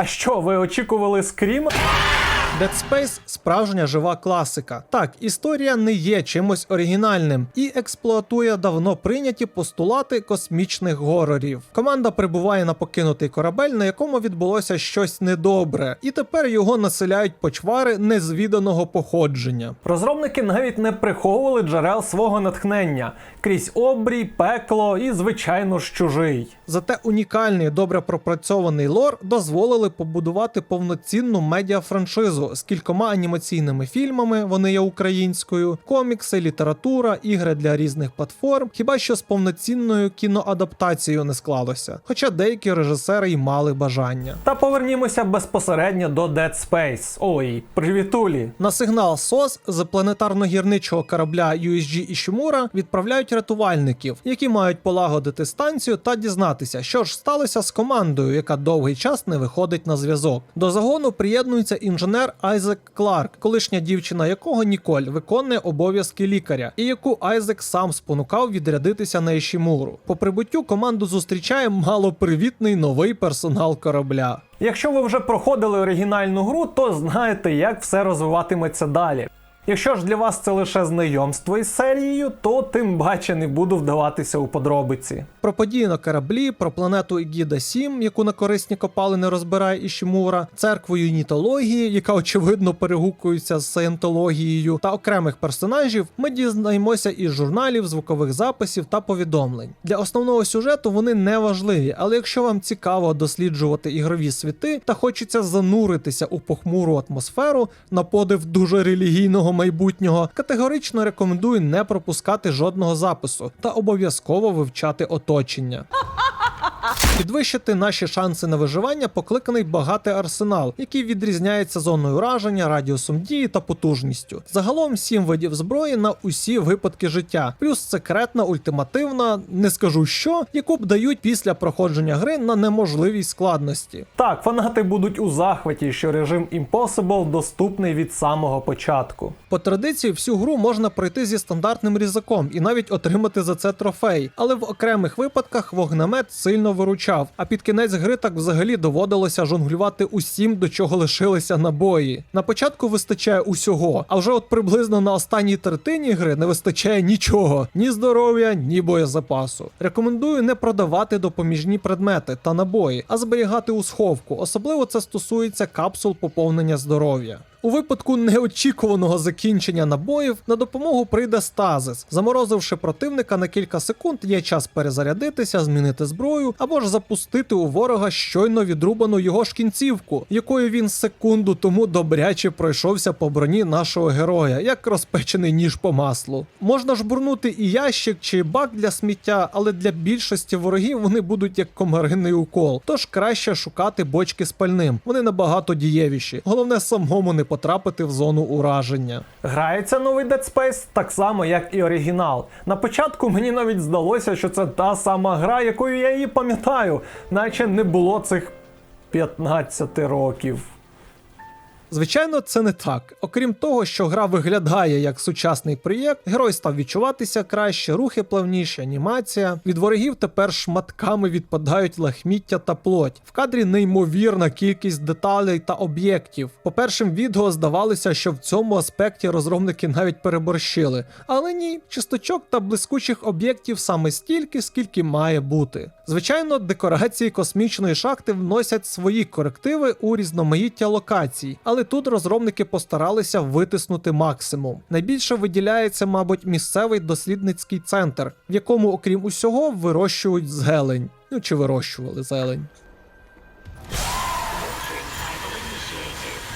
А що, ви очікували скрім? Dead Space – справжня жива класика. Так, історія не є чимось оригінальним і експлуатує давно прийняті постулати космічних горорів. Команда прибуває на покинутий корабель, на якому відбулося щось недобре, і тепер його населяють почвари незвіданого походження. Розробники навіть не приховували джерел свого натхнення крізь обрій, пекло і, звичайно ж, чужий. Зате унікальний добре пропрацьований лор дозволили побудувати повноцінну медіафраншизу з кількома анімаційними фільмами, вони є українською, комікси, література, ігри для різних платформ. Хіба що з повноцінною кіноадаптацією не склалося. Хоча деякі режисери й мали бажання. Та повернімося безпосередньо до Dead Space. Ой, привітулі. На сигнал СОС з планетарно-гірничого корабля USG Ішімура відправляють рятувальників, які мають полагодити станцію та дізнатися, що ж сталося з командою, яка довгий час не виходить на зв'язок. До загону приєднується інженер Айзек Кларк, колишня дівчина якого Ніколь виконує обов'язки лікаря, і яку Айзек сам спонукав відрядитися на Ішімуру. По прибуттю команду зустрічає малопривітний новий персонал корабля. Якщо ви вже проходили оригінальну гру, то знаєте, як все розвиватиметься далі. Якщо ж для вас це лише знайомство із серією, то тим паче не буду вдаватися у подробиці. Про події на кораблі, про планету Егіда 7, яку на корисні копалини розбирає Ішімура, церкву юнітології, яка очевидно перегукується з саєнтологією, та окремих персонажів, ми дізнаємося із журналів, звукових записів та повідомлень. Для основного сюжету вони не важливі, але якщо вам цікаво досліджувати ігрові світи та хочеться зануритися у похмуру атмосферу на подив дуже релігійного майбутнього, категорично рекомендую не пропускати жодного запису та обов'язково вивчати оточення. Підвищити наші шанси на виживання покликаний багатий арсенал, який відрізняється зоною ураження, радіусом дії та потужністю. Загалом сім видів зброї на усі випадки життя, плюс секретна, ультимативна, не скажу що, яку б дають після проходження гри на неможливій складності. Так, фанати будуть у захваті, що режим Impossible доступний від самого початку. По традиції всю гру можна пройти зі стандартним різаком і навіть отримати за це трофей, але в окремих випадках вогнемет сильно виручав, а під кінець гри так взагалі доводилося жонглювати усім, до чого лишилися набої. На початку вистачає усього, а вже от приблизно на останній третині гри не вистачає нічого: ні здоров'я, ні боєзапасу. Рекомендую не продавати допоміжні предмети та набої, а зберігати у сховку. Особливо це стосується капсул поповнення здоров'я. У випадку неочікуваного закінчення набоїв на допомогу прийде стазис. Заморозивши противника на кілька секунд, є час перезарядитися, змінити зброю або ж запустити у ворога щойно відрубану його ж кінцівку, якою він секунду тому добряче пройшовся по броні нашого героя, як розпечений ніж по маслу. Можна ж бурнути і ящик чи бак для сміття, але для більшості ворогів вони будуть як комаринний укол. Тож краще шукати бочки з пальним. Вони набагато дієвіші. Головне самому не потрапити в зону ураження. Грається новий Dead Space так само, як і оригінал. На початку мені навіть здалося, що це та сама гра, якою я її пам'ятаю, наче не було цих 15 років. Звичайно, це не так. Окрім того, що гра виглядає як сучасний проєкт, герой став відчуватися краще, рухи плавніші, анімація. Від ворогів тепер шматками відпадають лахміття та плоть. В кадрі неймовірна кількість деталей та об'єктів. По першим відео здавалося, що в цьому аспекті розробники навіть переборщили. Але ні, чисточок та блискучих об'єктів саме стільки, скільки має бути. Звичайно, декорації космічної шахти вносять свої корективи у різноманіття локацій, але тут розробники постаралися витиснути максимум. Найбільше виділяється, мабуть, місцевий дослідницький центр, в якому, окрім усього, вирощують зелень. Ну чи вирощували зелень.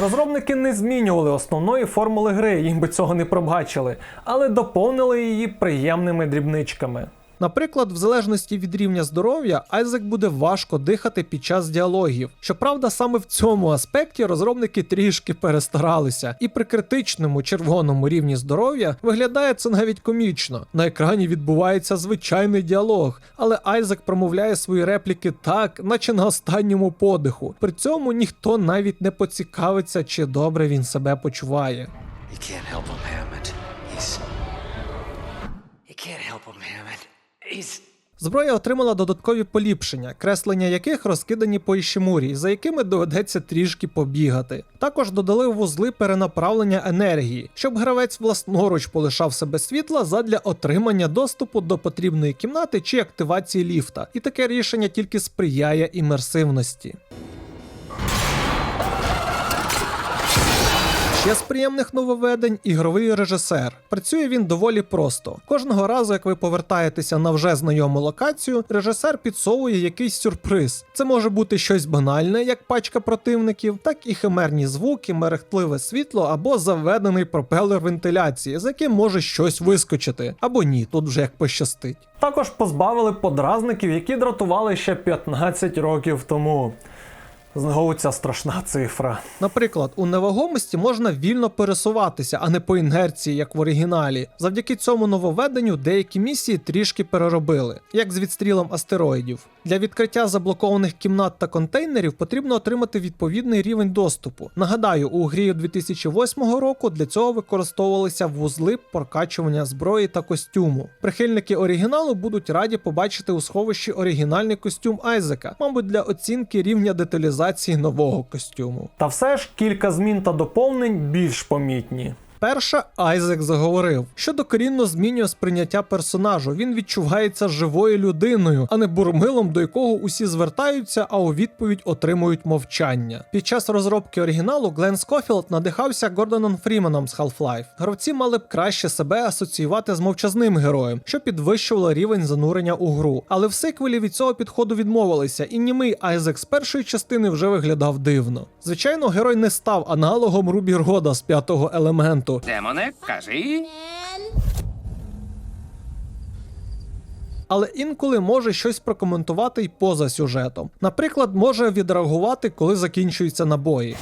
Розробники не змінювали основної формули гри, їм би цього не пробачили, але доповнили її приємними дрібничками. Наприклад, в залежності від рівня здоров'я, Айзек буде важко дихати під час діалогів. Щоправда, саме в цьому аспекті розробники трішки перестаралися, і при критичному червоному рівні здоров'я виглядає це навіть комічно. На екрані відбувається звичайний діалог, але Айзек промовляє свої репліки так, наче на останньому подиху. При цьому ніхто навіть не поцікавиться, чи добре він себе почуває. You can't help him, Hammond. He's. You can't help him, Hammond. Зброя отримала додаткові поліпшення, креслення яких розкидані по Ішімурі, за якими доведеться трішки побігати. Також додали вузли перенаправлення енергії, щоб гравець власноруч полишав себе світла задля отримання доступу до потрібної кімнати чи активації ліфта. І таке рішення тільки сприяє імерсивності. Ще з приємних нововведень ігровий режисер. Працює він доволі просто. Кожного разу, як ви повертаєтеся на вже знайому локацію, режисер підсовує якийсь сюрприз. Це може бути щось банальне, як пачка противників, так і химерні звуки, мерехтливе світло або заведений пропелер вентиляції, за яким може щось вискочити. Або ні, тут вже як пощастить. Також позбавили подразників, які дратували ще 15 років тому. Знову ця страшна цифра. Наприклад, у невагомості можна вільно пересуватися, а не по інерції, як в оригіналі. Завдяки цьому нововведенню деякі місії трішки переробили, як з відстрілом астероїдів. Для відкриття заблокованих кімнат та контейнерів потрібно отримати відповідний рівень доступу. Нагадаю, у грі 2008 року для цього використовувалися вузли прокачування зброї та костюму. Прихильники оригіналу будуть раді побачити у сховищі оригінальний костюм Айзека, мабуть, для оцінки рівня деталізації нового костюму. Та все ж кілька змін та доповнень більш помітні. Перша Айзек заговорив, що докорінно змінює сприйняття персонажу. Він відчувається живою людиною, а не бурмилом, до якого усі звертаються, а у відповідь отримують мовчання. Під час розробки оригіналу Глен Скофілд надихався Гордоном Фріменом з Half-Life. Гравці мали б краще себе асоціювати з мовчазним героєм, що підвищувало рівень занурення у гру. Але в сиквелі від цього підходу відмовилися, і німий Айзек з першої частини вже виглядав дивно. Звичайно, герой не став аналогом Рубі Рода з п'ятого елементу. Демоне, кажи. але інколи може щось прокоментувати й поза сюжетом. Наприклад, може відреагувати, коли закінчуються набої.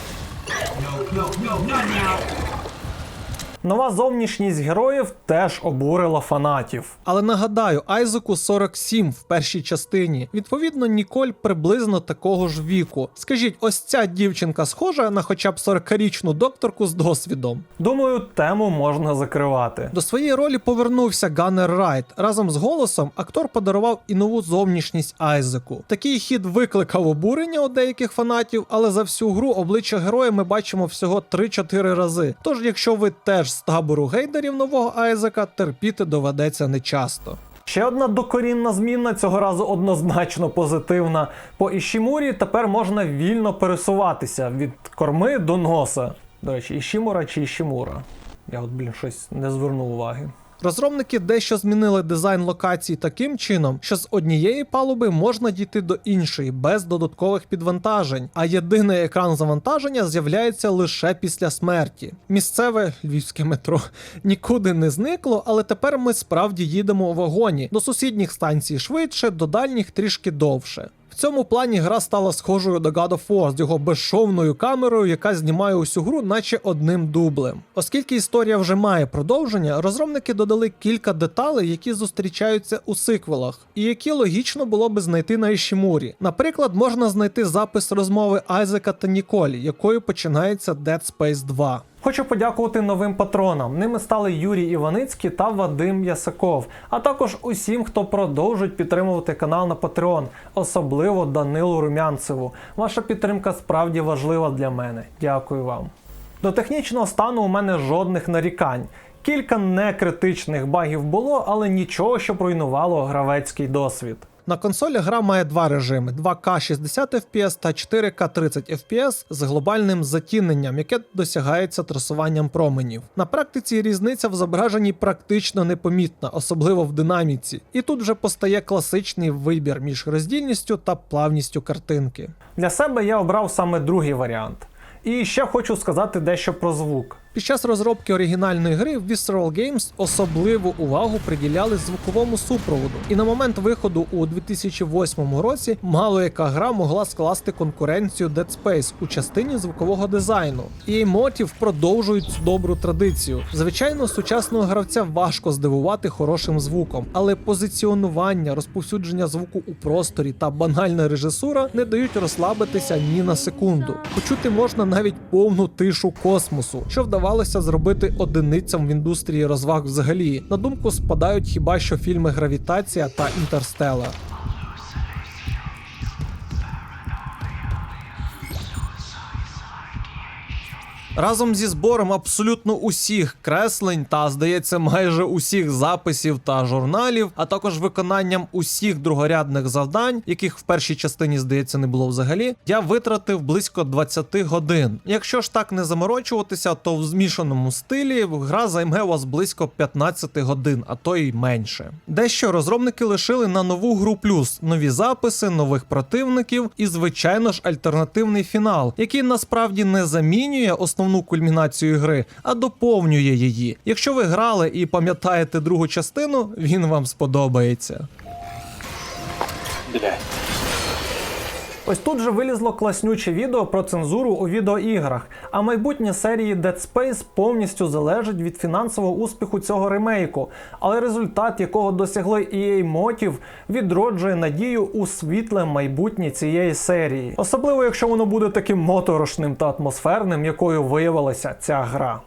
Нова зовнішність героїв теж обурила фанатів. Але нагадаю, Айзеку 47 в першій частині. Відповідно, Ніколь приблизно такого ж віку. Скажіть, ось ця дівчинка схожа на хоча б 40-річну докторку з досвідом. Думаю, тему можна закривати. До своєї ролі повернувся Ганнер Райт. Разом з голосом актор подарував і нову зовнішність Айзеку. Такий хід викликав обурення у деяких фанатів, але за всю гру обличчя героя ми бачимо всього 3-4 рази. Тож, якщо ви теж з табору гейдерів нового Айзека, терпіти доведеться нечасто. Ще одна докорінна зміна, цього разу однозначно позитивна. По Ішімурі тепер можна вільно пересуватися від корми до носа. До речі, Ішімура чи Ішімура. Я от, блін, щось не звернув уваги. Розробники дещо змінили дизайн локацій таким чином, що з однієї палуби можна дійти до іншої без додаткових підвантажень, а єдиний екран завантаження з'являється лише після смерті. Місцеве львівське метро нікуди не зникло, але тепер ми справді їдемо у вагоні до сусідніх станцій швидше, до дальніх трішки довше. Цьому плані гра стала схожою до God of War з його безшовною камерою, яка знімає усю гру, наче одним дублем. Оскільки історія вже має продовження, розробники додали кілька деталей, які зустрічаються у сиквелах, і які логічно було би знайти на Ішімурі. Наприклад, можна знайти запис розмови Айзека та Ніколі, якою починається Dead Space 2. Хочу подякувати новим патронам. Ними стали Юрій Іваницький та Вадим Ясаков, а також усім, хто продовжують підтримувати канал на Patreon, особливо Данилу Румянцеву. Ваша підтримка справді важлива для мене. Дякую вам. До технічного стану у мене жодних нарікань. Кілька некритичних багів було, але нічого, що руйнувало гравецький досвід. На консолі гра має два режими: 2К 60 FPS та 4К 30 FPS з глобальним затіненням, яке досягається трасуванням променів. На практиці різниця в зображенні практично непомітна, особливо в динаміці. І тут вже постає класичний вибір між роздільністю та плавністю картинки. Для себе я обрав саме другий варіант. І ще хочу сказати дещо про звук. Під час розробки оригінальної гри Visceral Games особливу увагу приділяли звуковому супроводу. І на момент виходу у 2008 році мало яка гра могла скласти конкуренцію Dead Space у частині звукового дизайну. І Motive продовжують цю добру традицію. Звичайно, сучасного гравця важко здивувати хорошим звуком, але позиціонування, розповсюдження звуку у просторі та банальна режисура не дають розслабитися ні на секунду. Почути можна навіть повну тишу космосу, що вдавати вдавалося зробити одиницям в індустрії розваг взагалі. На думку спадають хіба що фільми Гравітація та Інтерстелар. Разом зі збором абсолютно усіх креслень та, здається, майже усіх записів та журналів, а також виконанням усіх другорядних завдань, яких в першій частині, здається, не було взагалі, я витратив близько 20 годин. Якщо ж так не заморочуватися, то в змішаному стилі гра займе вас близько 15 годин, а то й менше. Дещо розробники лишили на нову гру плюс нові записи, нових противників і, звичайно ж, альтернативний фінал, який насправді не замінює основну кульмінацію гри, а доповнює її. Якщо ви грали і пам'ятаєте другу частину, він вам сподобається. Блядь. Ось тут же вилізло класнюче відео про цензуру у відеоіграх, а майбутнє серії Dead Space повністю залежить від фінансового успіху цього ремейку, але результат, якого досягли EA Motive, відроджує надію у світле майбутнє цієї серії, особливо якщо воно буде таким моторошним та атмосферним, якою виявилася ця гра.